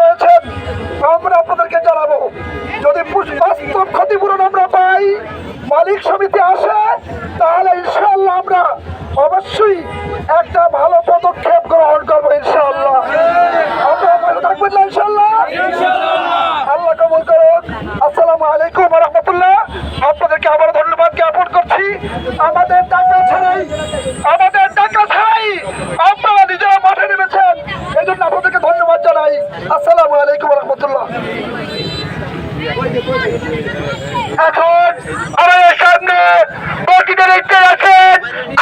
রয়েছেন আমরা আপনাদেরকে জানাব যদি বাস্তব ক্ষতিপূরণ আমরা পাই মালিক সমিতি আসে তাহলে ইনশাল্লাহ আমরা অবশ্যই একটা ভালো পদক্ষেপ গ্রহণ করব ইনশাল্লাহ আপনারা ভালো থাকবেন না ইনশাল্লাহ আল্লাহ কবুল করুন আসসালামু আলাইকুম রহমতুল্লাহ। আপনাদেরকে আবার ধন্যবাদ জ্ঞাপন করছি। আমাদের টাকা ছাড়াই আমাদের টাকা ছাড়াই আপনারা নিজেরা মাঠে নেমেছেন এই জন্য আপনাদেরকে ধন্যবাদ জানাই আসসালামু আলাইকুম রহমতুল্লাহ এখন আমাদের সামনে বর্কিতে দেখতে আছেন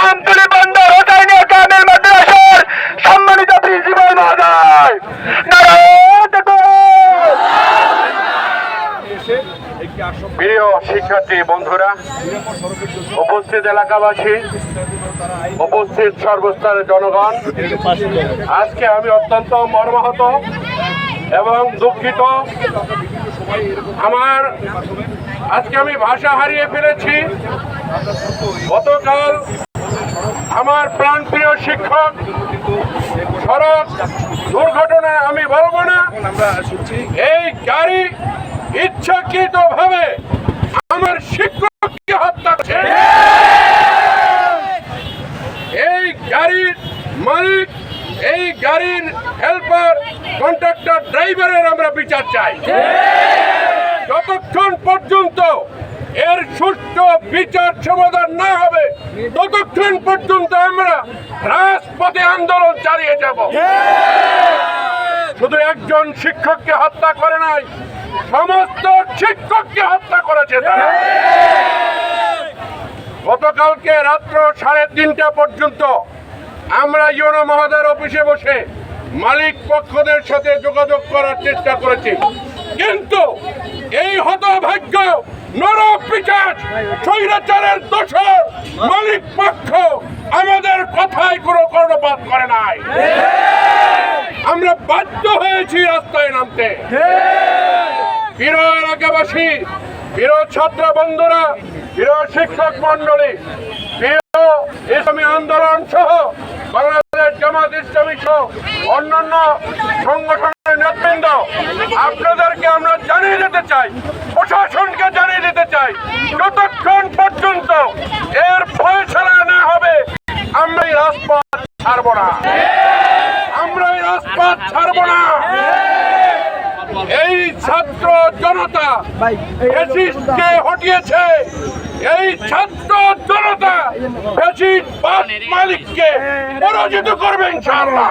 আমতলি বন্দর হোসাইনের কামেল মাদ্রাসার সম্মানিত প্রিন্সিপাল মহোদয়। প্রিয় শিক্ষার্থী, বন্ধুরা, উপস্থিত এলাকাবাসী, উপস্থিত সর্বস্তরের জনগণ, আজকে আমি অত্যন্ত মর্মাহত এবং দুঃখিত। আমার আজকে আমি ভাষা হারিয়ে ফেলেছি। গতকাল আমার প্রাণপ্রিয় শিক্ষক সড়ক দুর্ঘটনায় আমি বলব না। এই গাড়ি ইচ্ছাকৃত ভাবে আমার শিক্ষককে হত্যা করছে। এই গাড়ির মালিক, এই গাড়ির হেল্পার ড্রাইভারের আমরা বিচার চাই। যতক্ষণ পর্যন্ত এর সুষ্ঠু বিচার সমাধান না হবে, ততক্ষণ পর্যন্ত আমরা রাজপথে আন্দোলন চালিয়ে যাব। শুধু একজন শিক্ষককে হত্যা করে নাই, সমস্ত শিক্ষককে হত্যা করেছে গতকালকে রাত্র সাড়ে তিনটা পর্যন্ত আমরা ইউনো মহোদয়ের অফিসে বসে মালিক পক্ষদের সাথে যোগাযোগ করার চেষ্টা করেছি। কিন্তু এই হতভাগ্য স্বৈরাচারের দোষর মালিক পক্ষ আমাদের কথায় কোনো কর্ণপাত করে নাই। আমরা বাধ্য হয়েছি রাস্তায় নামতে। প্রিয় এলাকাবাসী প্রিয় ছাত্র বন্ধুরা প্রিয় শিক্ষক মন্ডলী প্রিয় ইসলামী আন্দোলন সহ জামাত ইসলামী সহ অন্যান্য সংগঠনের নেতৃবৃন্দ আপনাদেরকে আমরা জানিয়ে দিতে চাই প্রশাসনকে জানিয়ে দিতে চাই যতক্ষণ পর্যন্ত এর ফয়সলা না হবে আমরা এই রাজপথ ছাড়বো না। আমরা এই রাজপথ ছাড়বো না। এই ছাত্র জনতা হটিয়েছে। এই ছাত্র জনতা মালিককে পরাজিত করবেন ইনশাআল্লাহ।